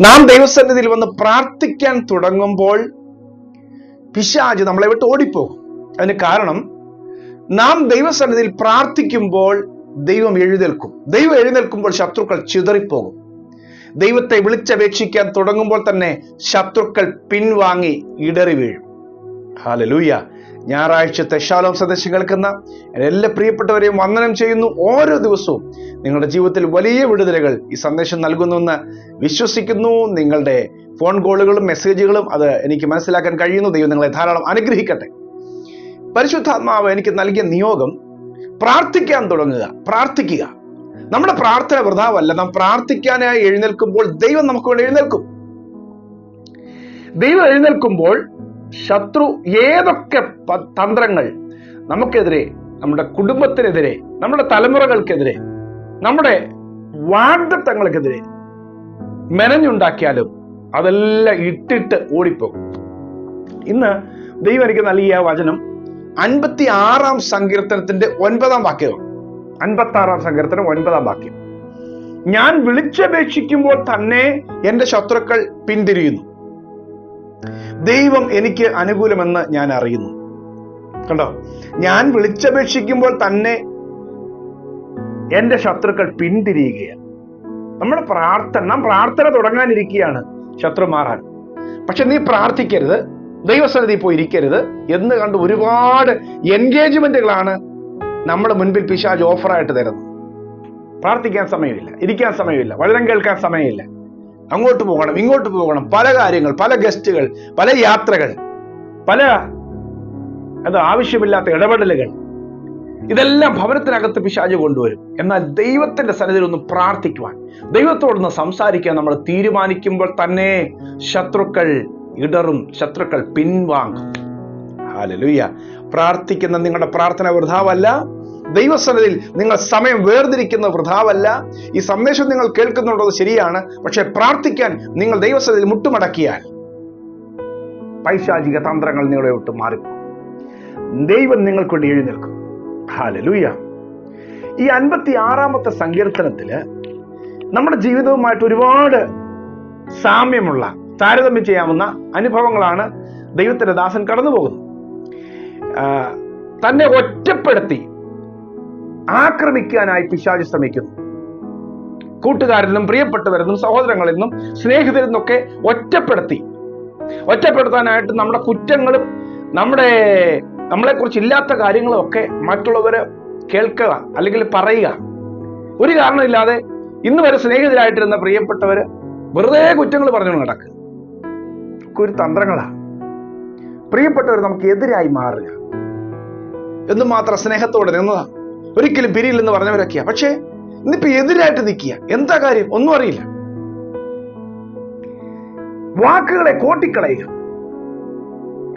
നാം ദൈവസന്നിധിയിൽ വന്ന് പ്രാർത്ഥിക്കാൻ തുടങ്ങുമ്പോൾ പിശാജ് നമ്മളെ വിട്ട് ഓടിപ്പോകും. അതിന് കാരണം നാം ദൈവസന്നിധിയിൽ പ്രാർത്ഥിക്കുമ്പോൾ ദൈവം എഴുന്നേൽക്കും. ദൈവം എഴുന്നേൽക്കുമ്പോൾ ശത്രുക്കൾ ചിതറിപ്പോകും. ദൈവത്തെ വിളിച്ചപേക്ഷിക്കാൻ തുടങ്ങുമ്പോൾ തന്നെ ശത്രുക്കൾ പിൻവാങ്ങി ഇടറി വീഴും ഹാലലൂയ ഞായറാഴ്ചത്തെ ശാലോം സന്ദേശം കേൾക്കുന്ന എല്ലാ പ്രിയപ്പെട്ടവരെയും വന്ദനം ചെയ്യുന്നു ഓരോ ദിവസവും. നിങ്ങളുടെ ജീവിതത്തിൽ വലിയ വിടുതലുകൾ ഈ സന്ദേശം നൽകുന്നുവെന്ന് വിശ്വസിക്കുന്നു. നിങ്ങളുടെ ഫോൺ കോളുകളും മെസ്സേജുകളും അത് എനിക്ക് മനസ്സിലാക്കാൻ കഴിയുന്നു. ദൈവം നിങ്ങളെ ധാരാളം അനുഗ്രഹിക്കട്ടെ. പരിശുദ്ധാത്മാവ് എനിക്ക് നൽകിയ നിയോഗം പ്രാർത്ഥിക്കാൻ തുടങ്ങുക പ്രാർത്ഥിക്കുക. നമ്മുടെ പ്രാർത്ഥന വൃതാവല്ല നാം പ്രാർത്ഥിക്കാനായി എഴുന്നേൽക്കുമ്പോൾ ദൈവം നമുക്ക് വേണ്ടി എഴുന്നേൽക്കും. ദൈവം എഴുന്നേൽക്കുമ്പോൾ ശത്രു ഏതൊക്കെ തന്ത്രങ്ങൾ നമുക്കെതിരെ നമ്മുടെ കുടുംബത്തിനെതിരെ നമ്മുടെ തലമുറകൾക്കെതിരെ നമ്മുടെ വാഗ്ദത്തങ്ങൾക്കെതിരെ മെനഞ്ഞുണ്ടാക്കിയാലും അതെല്ലാം ഇട്ടിട്ട് ഓടിപ്പോകും. ഇന്ന് ദൈവം എനിക്ക് നൽകിയ വചനം അൻപത്തി ആറാം സങ്കീർത്തനത്തിന്റെ ഒൻപതാം വാക്യമാണ് അൻപത്തി ആറാം സങ്കീർത്തനം ഒൻപതാം വാക്യം. ഞാൻ വിളിച്ചപേക്ഷിക്കുമ്പോൾ തന്നെ എന്റെ ശത്രുക്കൾ പിന്തിരിയുന്നു. ദൈവം എനിക്ക് അനുകൂലമെന്ന് ഞാൻ അറിയുന്നു. കണ്ടോ? ഞാൻ വിളിച്ചപേക്ഷിക്കുമ്പോൾ തന്നെ എന്റെ ശത്രുക്കൾ പിന്തിരിയുകയാണ്. നമ്മുടെ പ്രാർത്ഥന നാം പ്രാർത്ഥന തുടങ്ങാനിരിക്കുകയാണ് ശത്രു മാറാൻ പക്ഷെ നീ പ്രാർത്ഥിക്കരുത് ദൈവസന്നിധി പോയി ഇരിക്കരുത് എന്ന് കണ്ട് ഒരുപാട് എൻഗേജ്മെന്റുകളാണ് നമ്മുടെ മുൻപിൽ പിശാജ് ഓഫറായിട്ട് തരുന്നത്. പ്രാർത്ഥിക്കാൻ സമയമില്ല ഇരിക്കാൻ സമയമില്ല വചനം കേൾക്കാൻ സമയമില്ല. അങ്ങോട്ട് പോകണം ഇങ്ങോട്ട് പോകണം. പല കാര്യങ്ങൾ പല ഗസ്റ്റുകൾ പല യാത്രകൾ. പല അത് ആവശ്യമില്ലാത്ത ഇടപെടലുകൾ. ഇതെല്ലാം ഭവനത്തിനകത്ത് പിശാജ് കൊണ്ടുവരും. എന്നാൽ ദൈവത്തിന്റെ സന്നിധിയിൽ ഒന്ന് പ്രാർത്ഥിക്കുവാൻ ദൈവത്തോടൊന്ന് സംസാരിക്കാൻ നമ്മൾ തീരുമാനിക്കുമ്പോൾ തന്നെ ശത്രുക്കൾ ഇടറും ശത്രുക്കൾ പിൻവാങ്ങും. പ്രാർത്ഥിക്കുന്ന നിങ്ങളുടെ പ്രാർത്ഥന വൃഥാവല്ല ദൈവസന്നിധിയിൽ നിങ്ങൾ സമയം വേർതിരിക്കുന്ന വൃഥാവല്ല ഈ സന്ദേശം നിങ്ങൾ കേൾക്കുന്നുണ്ടോ ശരിയാണ്. പക്ഷെ പ്രാർത്ഥിക്കാൻ നിങ്ങൾ ദൈവസന്നിധിയിൽ മുട്ടുമടക്കിയാൽ പൈശാചിക തന്ത്രങ്ങൾ നിങ്ങളെ വിട്ട് മാറിപ്പോകും ദൈവം നിങ്ങൾക്ക് വേണ്ടി എഴുന്നേൽക്കും. ഹാലലൂയ ഈ അൻപത്തി ആറാമത്തെ സങ്കീർത്തനത്തിൽ നമ്മുടെ ജീവിതവുമായിട്ട് ഒരുപാട് സാമ്യമുള്ള താരതമ്യം ചെയ്യാവുന്ന അനുഭവങ്ങളാണ് ദൈവത്തിന്റെ ദാസൻ കടന്നു പോകുന്നത് തന്നെ ഒറ്റപ്പെടുത്തി ആക്രമിക്കാനായി പിശാചി ശ്രമിക്കുന്നു. കൂട്ടുകാരിൽ നിന്നും പ്രിയപ്പെട്ടവരിൽ നിന്നും സഹോദരങ്ങളിൽ നിന്നും സ്നേഹിതരിൽ നിന്നൊക്കെ ഒറ്റപ്പെടുത്തി. ഒറ്റപ്പെടുത്താനായിട്ട് നമ്മുടെ കുറ്റങ്ങളും നമ്മുടെ നമ്മളെക്കുറിച്ച് ഇല്ലാത്ത കാര്യങ്ങളും ഒക്കെ മറ്റുള്ളവര് കേൾക്കുക അല്ലെങ്കിൽ പറയുക. ഒരു കാരണമില്ലാതെ ഇന്ന് വരെ സ്നേഹിതരായിട്ടിരുന്ന പ്രിയപ്പെട്ടവര് വെറുതെ കുറ്റങ്ങൾ പറഞ്ഞു നടക്കുക. ഒരു തന്ത്രങ്ങളാണ്. പ്രിയപ്പെട്ടവർ നമുക്ക് എതിരായി മാറുക. എന്തുമാത്രം സ്നേഹത്തോടെ നിന്നതാ ഒരിക്കലും പിരിയില്ലെന്ന് പറഞ്ഞവരൊക്കെയാ. പക്ഷേ ഇന്നിപ്പോ എതിരായിട്ട് നിൽക്കുക എന്താ കാര്യം? ഒന്നും അറിയില്ല. വാക്കുകളെ കോട്ടിക്കളയുക.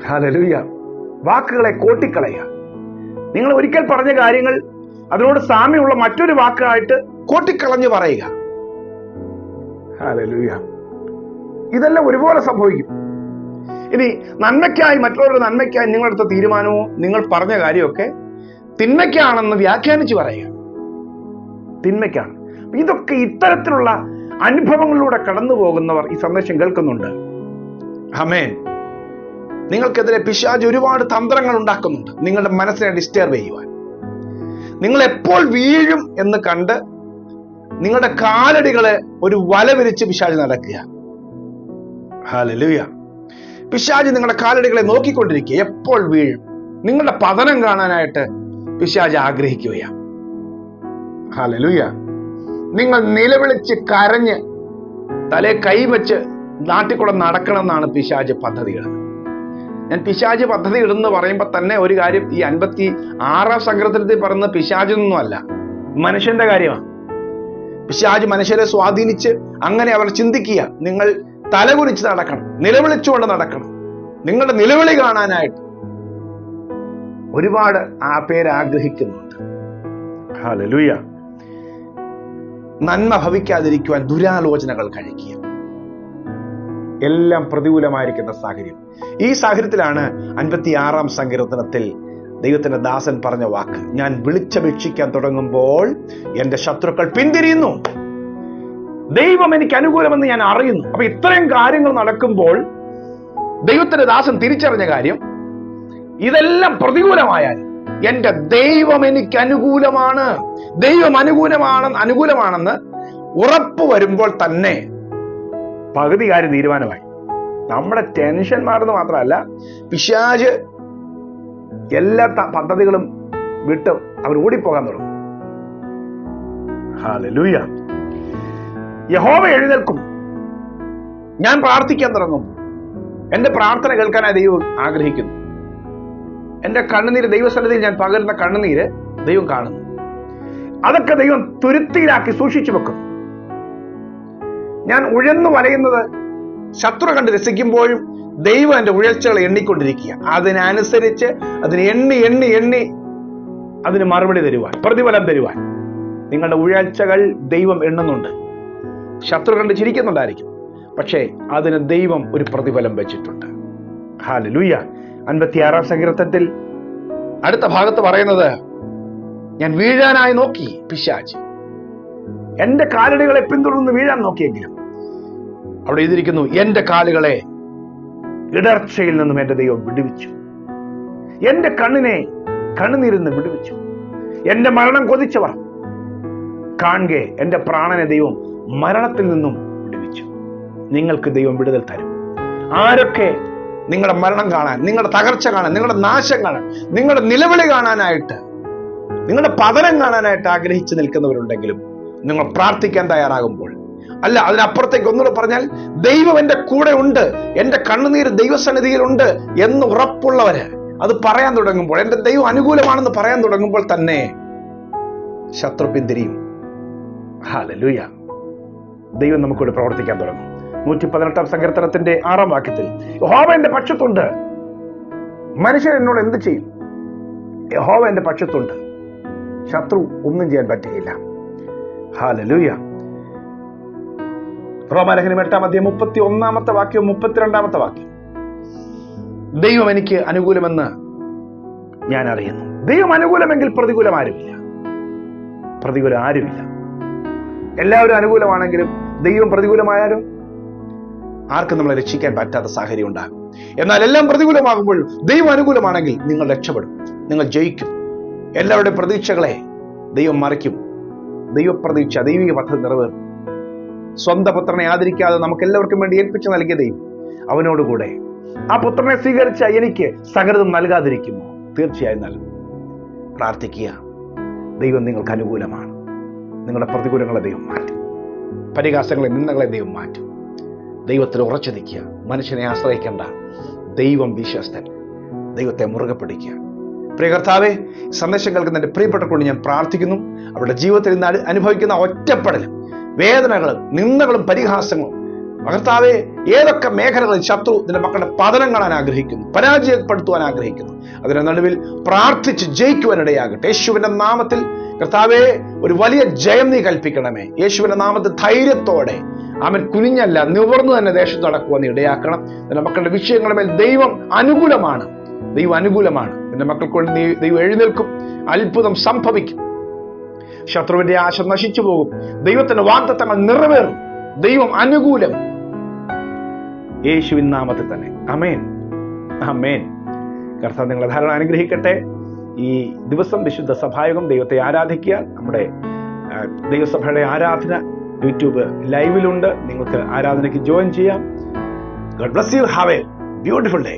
ഹല്ലേലൂയ. വാക്കുകളെ കോട്ടിക്കളയുക. നിങ്ങൾ ഒരിക്കൽ പറഞ്ഞ കാര്യങ്ങൾ അതിനോട് സാമ്യമുള്ള മറ്റൊരു വാക്കായിട്ട് കോട്ടിക്കളഞ്ഞ് പറയുക. ഹല്ലേലൂയ. ഇതെല്ലാം ഒരുപോലെ സംഭവിക്കും. ഇനി നന്മയ്ക്കായി മറ്റുള്ളവരുടെ നന്മയ്ക്കായി നിങ്ങളെടുത്ത തീരുമാനമോ നിങ്ങൾ പറഞ്ഞ കാര്യമൊക്കെ തിന്മയ്ക്കാണെന്ന് വ്യാഖ്യാനിച്ചു പറയുക. തിന്മയ്ക്കാണ്. ഇതൊക്കെ ഇത്തരത്തിലുള്ള അനുഭവങ്ങളിലൂടെ കടന്നു പോകുന്നവർ ഈ സന്ദേശം കേൾക്കുന്നുണ്ട്. ഹമേൻ നിങ്ങൾക്കെതിരെ പിശാജ് ഒരുപാട് തന്ത്രങ്ങൾ ഉണ്ടാക്കുന്നുണ്ട്. നിങ്ങളുടെ മനസ്സിനെ ഡിസ്റ്റർബ് ചെയ്യുവാൻ. നിങ്ങൾ എപ്പോൾ വീഴും എന്ന് കണ്ട് നിങ്ങളുടെ കാലടികളെ ഒരു വല വിരിച്ച് പിശാജ് നടക്കുക. പിശാജ് നിങ്ങളുടെ കാലടികളെ നോക്കിക്കൊണ്ടിരിക്കുക. എപ്പോൾ വീഴും? നിങ്ങളുടെ പതനം കാണാനായിട്ട് പിശാജ് ആഗ്രഹിക്കുകയാണ്. ഹാലലുയ നിങ്ങൾ നിലവിളിച്ച് കരഞ്ഞ് തലേ കൈവച്ച് നാട്ടിക്കൂടെ നടക്കണം എന്നാണ് പിശാജ് പദ്ധതികൾ ഞാൻ പിശാജ് പദ്ധതി ഇടുന്നു പറയുമ്പോൾ തന്നെ ഒരു കാര്യം ഈ അൻപത്തി ആറാം സങ്കീർത്തനത്തിൽ പറയുന്ന പിശാജൊന്നും അല്ല. മനുഷ്യന്റെ കാര്യമാണ്. പിശാജ് മനുഷ്യരെ സ്വാധീനിച്ച് അങ്ങനെ അവർ ചിന്തിക്കുക. നിങ്ങൾ തലകുനിച്ച് നടക്കണം. നിലവിളിച്ചുകൊണ്ട് നടക്കണം. നിങ്ങളുടെ നിലവിളി കാണാനായിട്ട്. ഒരുപാട് ആ പേര് ആഗ്രഹിക്കുന്നുണ്ട്. ഹല്ലേലൂയ നന്മ ഭവിക്കാതിരിക്കുവാൻ ദുരാലോചനകൾ കഴിക്കുക. എല്ലാം പ്രതികൂലമായിരിക്കുന്ന സാഹചര്യം. ഈ സാഹചര്യത്തിലാണ് അൻപത്തി ആറാം സങ്കീർത്തനത്തിൽ ദൈവത്തിന്റെ ദാസൻ പറഞ്ഞ വാക്ക്. ഞാൻ വിളിച്ചപേക്ഷിക്കാൻ തുടങ്ങുമ്പോൾ എന്റെ ശത്രുക്കൾ പിന്തിരിയുന്നു. ദൈവം എനിക്ക് അനുകൂലമെന്ന് ഞാൻ അറിയുന്നു. അപ്പൊ ഇത്രയും കാര്യങ്ങൾ നടക്കുമ്പോൾ ദൈവത്തിന്റെ ദാസൻ തിരിച്ചറിഞ്ഞ കാര്യം ഇതെല്ലാം പ്രതികൂലമായാൽ എന്റെ ദൈവം എനിക്ക് അനുകൂലമാണ്. ദൈവം അനുകൂലമാണ് അനുകൂലമാണെന്ന് ഉറപ്പ് വരുമ്പോൾ തന്നെ പകുതി കാര്യം തീരുമാനമായി. നമ്മുടെ ടെൻഷൻ മാറുന്നത് മാത്രമല്ല പിശാജ് എല്ലാ പദ്ധതികളും വിട്ട് അവർ ഓടിപ്പോകാൻ തുടങ്ങും. യഹോവ എഴുന്നേൽക്കും. ഞാൻ പ്രാർത്ഥിക്കാൻ തുടങ്ങും. എന്റെ പ്രാർത്ഥന കേൾക്കാനായി ദൈവം ആഗ്രഹിക്കുന്നു. എന്റെ കണ്ണുനീര് ദൈവസന്നിധിയിൽ ഞാൻ പകരുന്ന കണ്ണുനീര് ദൈവം കാണുന്നു. അതൊക്കെ ദൈവം തുരുത്തിയിലാക്കി സൂക്ഷിച്ചു വെക്കും ഞാൻ ഉഴന്നു വലയുന്നത് ശത്രു കണ്ട് രസിക്കുമ്പോഴും ദൈവം എന്റെ ഉഴച്ചകളെ എണ്ണിക്കൊണ്ടിരിക്കുക അതിനനുസരിച്ച് അതിന് എണ്ണി എണ്ണി എണ്ണി അതിന് മറുപടി തരുവാൻ പ്രതിഫലം തരുവാൻ നിങ്ങളുടെ ഉഴച്ചകൾ ദൈവം എണ്ണുന്നുണ്ട്. ശത്രു കണ്ട് ചിരിക്കുന്നുണ്ടായിരിക്കും. പക്ഷേ അതിന് ദൈവം ഒരു പ്രതിഫലം വെച്ചിട്ടുണ്ട്. ഹാല ലൂയ അൻപത്തിയാറാം സങ്കീർത്തത്തിൽ അടുത്ത ഭാഗത്ത് പറയുന്നത് ഞാൻ വീഴാനായി നോക്കി പിശാജ് എന്റെ കാലടികളെ പിന്തുടർന്ന് വീഴാൻ നോക്കിയെങ്കിലും. അവിടെ എഴുതിയിരിക്കുന്നു എന്റെ കാലുകളെ ഇടർച്ചയിൽ നിന്നും എന്റെ ദൈവം വിടുവിച്ചു. എന്റെ കണ്ണിനെ കണ്ണുനിരുന്ന് വിടുവിച്ചു. എന്റെ മരണം കൊതിച്ചവർ കാണുക എന്റെ പ്രാണനെ ദൈവം മരണത്തിൽ നിന്നും വിടുവിച്ചു. നിങ്ങൾക്ക് ദൈവം വിടുതൽ തരും. ആരൊക്കെ നിങ്ങളുടെ മരണം കാണാൻ നിങ്ങളുടെ തകർച്ച കാണാൻ നിങ്ങളുടെ നാശം കാണാൻ നിങ്ങളുടെ നിലവിളി കാണാനായിട്ട് നിങ്ങളുടെ പതനം കാണാനായിട്ട് ആഗ്രഹിച്ചു നിൽക്കുന്നവരുണ്ടെങ്കിലും നിങ്ങൾ പ്രാർത്ഥിക്കാൻ തയ്യാറാകുമ്പോൾ അല്ല അതിനപ്പുറത്തേക്ക് ഒന്നുകൂടെ പറഞ്ഞാൽ ദൈവം എന്റെ കൂടെ ഉണ്ട് എന്റെ കണ്ണുനീര് ദൈവസന്നിധിയിലുണ്ട് എന്ന് ഉറപ്പുള്ളവര് അത് പറയാൻ തുടങ്ങുമ്പോൾ എന്റെ ദൈവം അനുകൂലമാണെന്ന് പറയാൻ തുടങ്ങുമ്പോൾ തന്നെ ശത്രു പിന്തിരിയും. ദൈവം നമുക്കിവിടെ പ്രവർത്തിക്കാൻ തുടങ്ങും. നൂറ്റി പതിനെട്ടാം സങ്കീർത്തനത്തിന്റെ ആറാം വാക്യത്തിൽ യഹോവ എന്റെ പക്ഷത്തുണ്ട്. മനുഷ്യൻ എന്നോട് എന്ത് ചെയ്യും? യഹോവ എന്റെ പക്ഷത്തുണ്ട്. ശത്രു ഒന്നും ചെയ്യാൻ പറ്റുകയില്ല. ഹാലലൂയ റോമാലേഖനം എട്ടാം അധ്യായം മുപ്പത്തി ഒന്നാമത്തെ വാക്യവും മുപ്പത്തിരണ്ടാമത്തെ വാക്യം ദൈവം എനിക്ക് അനുകൂലമെന്ന് ഞാൻ അറിയുന്നു. ദൈവം അനുകൂലമെങ്കിൽ പ്രതികൂലം ആരുമില്ല. പ്രതികൂലം ആരുമില്ല. എല്ലാവരും അനുകൂലമാണെങ്കിലും ദൈവം പ്രതികൂലമായാലും ആർക്കും നമ്മളെ രക്ഷിക്കാൻ പറ്റാത്ത സാഹചര്യം ഉണ്ടാകും. എന്നാൽ എല്ലാം പ്രതികൂലമാകുമ്പോൾ ദൈവം അനുകൂലമാണെങ്കിൽ നിങ്ങൾ രക്ഷപ്പെടും. നിങ്ങൾ ജയിക്കും. എല്ലാവരുടെയും പ്രതീക്ഷകളെ ദൈവം മറിക്കും. ദൈവപ്രതീക്ഷ ദൈവിക പദ്ധതി നിറവേറും. സ്വന്തം പുത്രനെ ആദരിക്കാതെ നമുക്ക് എല്ലാവർക്കും വേണ്ടി ഏൽപ്പിച്ചു നൽകിയ ദൈവം അവനോടുകൂടെ. ആ പുത്രനെ സ്വീകരിച്ച എനിക്ക് സകലതും നൽകാതിരിക്കുമോ? തീർച്ചയായും നൽകും. പ്രാർത്ഥിക്കുക. ദൈവം നിങ്ങൾക്ക് അനുകൂലമാണ്. നിങ്ങളുടെ പ്രതികൂലങ്ങളെ ദൈവം മാറ്റും. പരിഹാസങ്ങളെ നിന്നകളെ ദൈവം മാറ്റും. ദൈവത്തിൽ ഉറച്ചു നിൽക്കുക. മനുഷ്യനെ ആശ്രയിക്കേണ്ട. ദൈവം വിശ്വസ്തൻ. ദൈവത്തെ മുറുകെ പിടിക്കുക. പ്രിയ കർത്താവെ സന്ദേശം കേൾക്കുന്ന എന്റെ പ്രിയപ്പെട്ട ഞാൻ പ്രാർത്ഥിക്കുന്നു. അവരുടെ ജീവിതത്തിൽ ഇന്ന് അനുഭവിക്കുന്ന ഒറ്റപ്പെടലും വേദനകളും നിന്ദകളും പരിഹാസങ്ങളും. കർത്താവെ ഏതൊക്കെ മേഖലകളിൽ ശത്രു നിന്റെ മക്കളുടെ പതനം കാണാൻ ആഗ്രഹിക്കുന്നു പരാജയപ്പെടുത്തുവാൻ ആഗ്രഹിക്കുന്നു. അതിന്റെ നടുവിൽ പ്രാർത്ഥിച്ച് ജയിക്കുവാനിടയാകട്ടെ. യേശുവിന്റെ നാമത്തിൽ കർത്താവെ ഒരു വലിയ ജയം നീ കൽപ്പിക്കണമേ. യേശുവിന്റെ നാമത്തെ ധൈര്യത്തോടെ. അവൻ കുനിഞ്ഞല്ല നിവർന്നു തന്നെ ദേശത്ത് നടക്കുവാൻ നീ ഇടയാക്കണം. നിന്റെ മക്കളുടെ വിഷയങ്ങളുടെ മേൽ ദൈവം അനുകൂലമാണ്. ദൈവം അനുകൂലമാണ്. നിന്റെ മക്കൾക്ക് വേണ്ടി നീ ദൈവം എഴുന്നേൽക്കും. അത്ഭുതം സംഭവിക്കും. ശത്രുവിന്റെ ആശ നശിച്ചു പോകും. ദൈവത്തിന്റെ വാഗ്ദത്തങ്ങൾ നിറവേറും. ദൈവം അനുകൂലം. യേശുവിൻ നാമത്തിൽ തന്നെ. അമേൻ അമേൻ കർത്താവ് നിങ്ങളെ ധാരാളം അനുഗ്രഹിക്കട്ടെ. ഈ ദിവസം വിശുദ്ധ സഭായോഗം ദൈവത്തെ ആരാധിക്കുക. നമ്മുടെ ദൈവസഭയുടെ ആരാധന യൂട്യൂബ് ലൈവിലുണ്ട്. നിങ്ങൾക്ക് ആരാധനയ്ക്ക് ജോയിൻ ചെയ്യാം. God bless you have a beautiful day